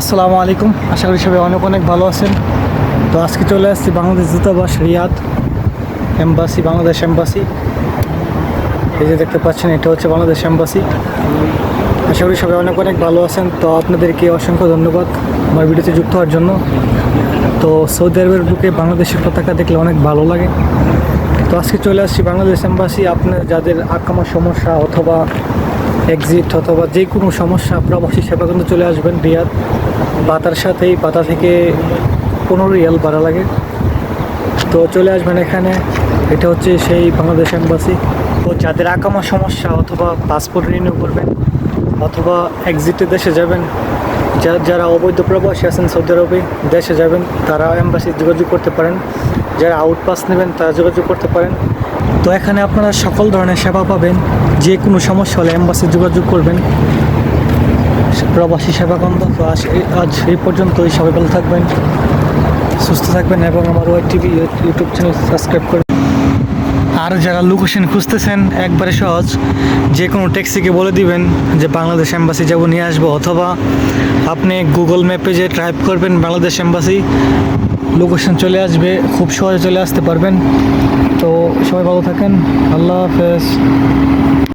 আসসালামু আলাইকুম। আশা করি সবাই অনেক অনেক ভালো আছেন। তো আজকে চলে আসছি বাংলাদেশ দূতাবাস রিয়াদ এম্বাসি, বাংলাদেশ এম্বাসি। এই যে দেখতে পাচ্ছেন, এটা হচ্ছে বাংলাদেশ এম্বাসি। আশা করি সবাই অনেক অনেক ভালো আছেন। তো আপনাদেরকে অসংখ্য ধন্যবাদ আমার ভিডিওতে যুক্ত হওয়ার জন্য। তো সৌদি আরবের বুকে বাংলাদেশের পতাকা দেখলে অনেক ভালো লাগে। তো আজকে চলে আসছি বাংলাদেশ এম্বাসি। আপনার যাদের আকামা সমস্যা অথবা এক্সিট অথবা যে কোনো সমস্যা, প্রবাসী সেবা কিন্তু চলে আসবেন রিয়াদ। বাতার সাথেই পাতা থেকে পনেরো রিয়াল ভাড়া লাগে। তো চলে আসবেন এখানে। এটা হচ্ছে সেই বাংলাদেশ এম্বাসি। তো যাদের আকামা সমস্যা অথবা পাসপোর্ট রিনিউ করবেন অথবা এক্সিটে দেশে যাবেন যারা অবৈধ প্রবাসী আছেন সৌদি আরবে, দেশে যাবেন, তারা এম্বাসি যোগাযোগ করতে পারেন। যারা আউট পাস নেবেন, তারা যোগাযোগ করতে পারেন। তো এখানে আপনারা সকল ধরনের সেবা পাবেন, যে কোনো সমস্যা হলে অ্যাম্বাসে যোগাযোগ করবেন। প্রবাসী সেবা কেন্দ্র তো আজ এই- আজ এই পর্যন্তই। সবাই ভালো থাকবেন, সুস্থ থাকবেন এবং আমার Y TV YouTube channel subscribe করবেন। আর যারা লোকেশন খুঁজতেছেন, একবারে সহজ। যে কোনো ট্যাক্সিকে বলে দিবেন যে, বাংলাদেশ এম্বাসি যাব, নিয়ে আসব। অথবা আপনি গুগল ম্যাপে যে টাইপ করবেন, বাংলাদেশ এম্বাসি লোকেশন চলে আসবে, খুব সহজে চলে আসতে পারবেন। তো সবাই ভালো থাকেন। আল্লাহ হাফেজ।